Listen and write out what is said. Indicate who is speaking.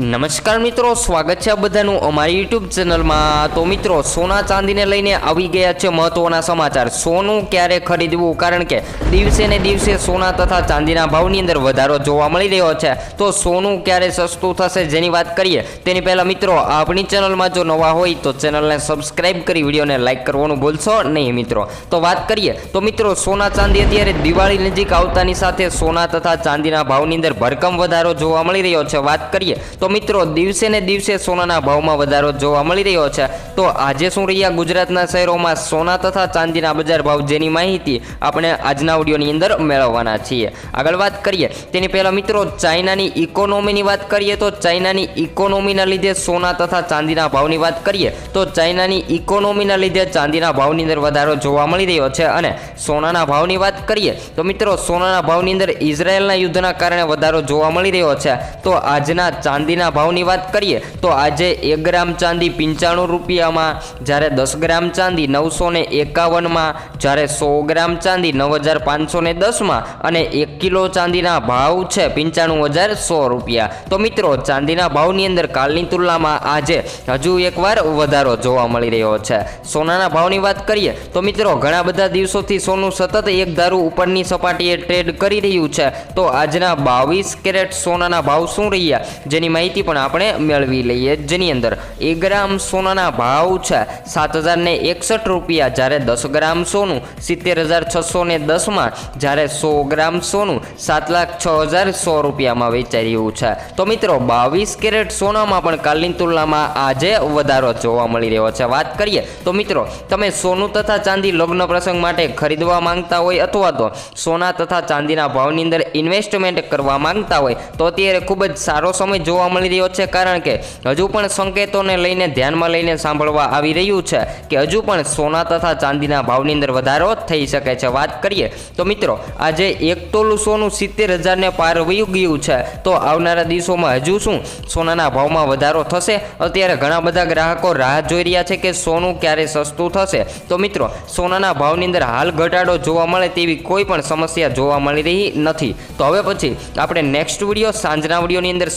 Speaker 1: નમસ્કાર મિત્રો, સ્વાગત છે બધાનું અમારી યુટ્યુબ ચેનલમાં તો મિત્રો, સોના ચાંદીને લઈને આવી ગયા છે મહત્વના સમાચાર. સોનું ક્યારે ખરીદવું? કારણ કે દિવસે ને દિવસે સોના તથા ચાંદીના ભાવની અંદર વધારો જોવા મળી રહ્યો છે. તો સોનું ક્યારે સસ્તું થશે જેની વાત કરીએ? તેની પહેલાં મિત્રો, આપણી ચેનલમાં જો નવા હોય તો ચેનલને સબસ્ક્રાઈબ કરી, વિડીયોને લાઇક કરવાનું ભૂલશો નહીં મિત્રો. તો વાત કરીએ, તો મિત્રો, સોના ચાંદી અત્યારે દિવાળી નજીક આવતાની સાથે સોના તથા ચાંદીના ભાવની અંદર ભરકમ વધારો જોવા મળી રહ્યો છે. વાત કરીએ, તો મિત્રો દિવસે ને દિવસે સોનાના ભાવમાં વધારો જોવા મળી રહ્યો છે. તો આજે શું રહ્યા ગુજરાતના શહેરોમાં સોના તથા ચાંદીના બજાર ભાવ જેની માહિતી આપણે આજના ઓડિયોની અંદર મેળવવાના છીએ. આગળ વાત કરીએ, તેની પહેલાં મિત્રો ચાઇનાની ઇકોનોમીની વાત કરીએ તો ચાઇનાની ઇકોનોમીના લીધે સોના તથા ચાંદીના ભાવની વાત કરીએ તો ચાઇનાની ઇકોનોમીના લીધે ચાંદીના ભાવની અંદર વધારો જોવા મળી રહ્યો છે અને સોનાના ભાવની વાત કરીએ તો મિત્રો સોનાના ભાવની અંદર ઇઝરાયલના યુદ્ધના કારણે વધારો જોવા મળી રહ્યો છે. તો આજના ચાંદીના ભાવની વાત કરીએ તો આજે એક ગ્રામ ચાંદી પંચાણું રૂપિયામાં જ્યારે દસ ગ્રામ ચાંદી નવસો ને એકાવનમાં, જ્યારે સો ગ્રામ ચાંદી નવ હજાર પાંચસો ને દસમાં અને એક કિલો ચાંદીના ભાવ છે પંચાણું હજાર સો રૂપિયા. તો મિત્રો, ચાંદીના ભાવની અંદર કાલની તુલનામાં આજે હજુ એકવાર વધારો જોવા મળી રહ્યો છે. સોનાના ભાવની વાત કરીએ, તો મિત્રો, ઘણા બધા દિવસોથી સોનું સતત એક ધારું ઉપરની સપાટીએ ટ્રેડ કરી રહ્યું છે. તો આજના બાવીસ કેરેટ સોનાના ભાવ શું રહ્યા? જેની માહિતી પણ આપણે મેળવી લઈએ. જેની અંદર એક ગ્રામ સોનાના ભાવ છે. સાત હજારને એકસઠ રૂપિયા. જ્યારે દસ ગ્રામ સોનું સિત્તેર હજાર છસો ને દસમાં જ્યારે સો ગ્રામ સોનું સાત લાખ છ હજાર સો રૂપિયામાં વેચાઈ રહ્યું છે. તો મિત્રો, બાવીસ કેરેટ સોનામાં પણ કાલની તુલનામાં આજે વધારો જોવા મળી રહ્યો છે. વાત કરીએ તો મિત્રો, તમે સોનું તથા ચાંદી લગ્ન પ્રસંગ માટે ખરીદવા માંગતા હોય અથવા તો સોના તથા ચાંદીના ભાવની અંદર ઇન્વેસ્ટમેન્ટ કરવા માંગતા હોય, તો અત્યારે ખૂબ જ સારો સમય જોવા મળી રહ્યો છે. કારણ કે હજુ પણ સંકેતોને લઈને, ધ્યાનમાં લઈને સાંભળવા આવી રહ્યું છે કે હજુ પણ સોના તથા ચાંદીના ભાવની અંદર વધારો થઈ શકે છે. વાત કરીએ તો મિત્રો, આજે એક તોલું સોનું સિત્તેર હજારને પાર વહી ગયું છે. તો આવનારા દિવસોમાં હજુ શું સોનાના ભાવમાં વધારો થશે? અત્યારે ઘણા બધા ગ્રાહકો રાહ જોઈ રહ્યા છે કે સોનું ક્યારે સસ્તું થશે. તો મિત્રો, સોનાના ભાવની અંદર હાલ ઘટાડો જોવા મળે તેવી કોઈ પણ સમસ્યા જોવા મળી રહી નથી. તો હવે પછી આપણે નેક્સ્ટ વીડિયો સાંજના વિડીયોની અંદર